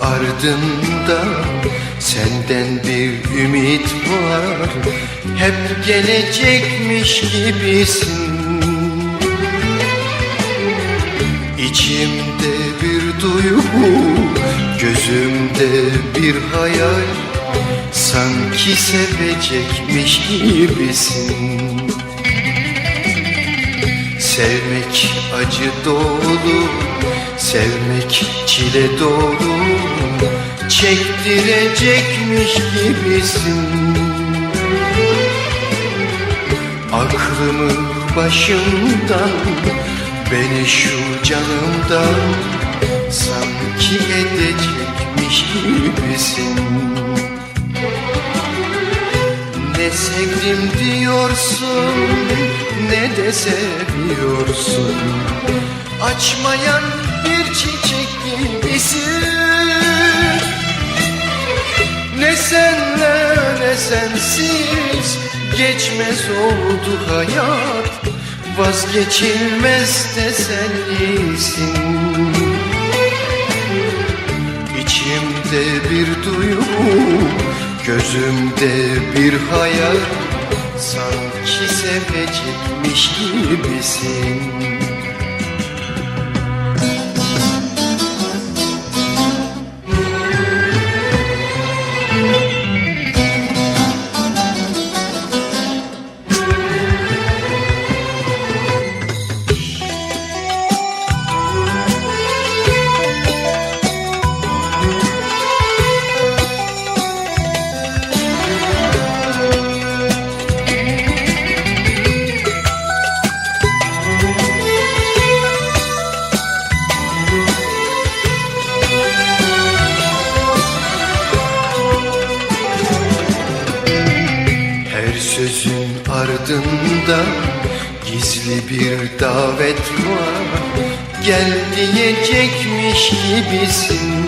ardında Senden bir ümit var. Hep gelecekmiş gibisin. İçimde bir duygu Gözümde bir hayal. Sanki sevecekmiş gibisin. Sevmek acı dolu Sevmek çile dolu Çektirecekmiş gibisin. Aklımı başımdan Beni şu canımdan Sanki edecekmiş gibisin. Ne sevdim diyorsun ne de seviyorsun. Açmayan bir çiçek gibisin. Ne senle ne sensiz geçmez oldu hayat. Vazgeçilmez tesellisin İçimde bir duygu, gözümde bir hayal. Sanki sevecekmiş gibisin sözün ardında gizli bir davet var. Gel diyecekmiş gibisin.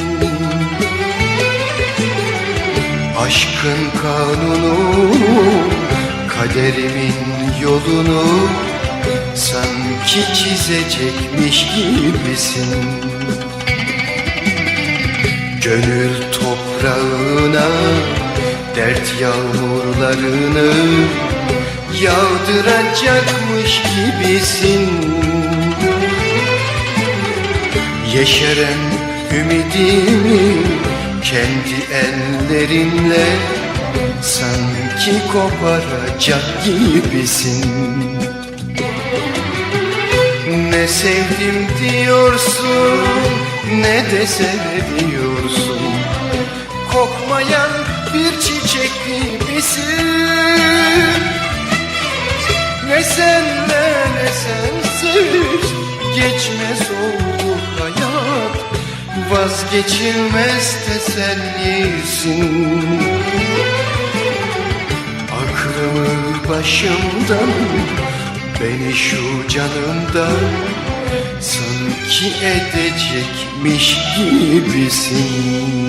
Aşkın kanunu, kaderimin yolunu Sanki çizecekmiş gibisin. Gönül toprağına dert yağmurlarını Yağdıracakmış gibisin. Yeşeren ümidimi kendi ellerinle Sanki koparacak gibisin. Ne sevdim diyorsun ne de seviyorsun gibisin. Ne senle ne sensiz geçmez oldu hayat Vazgeçilmez tesellisin. Aklımı başımdan Beni şu canımdan Sanki edecekmiş gibisin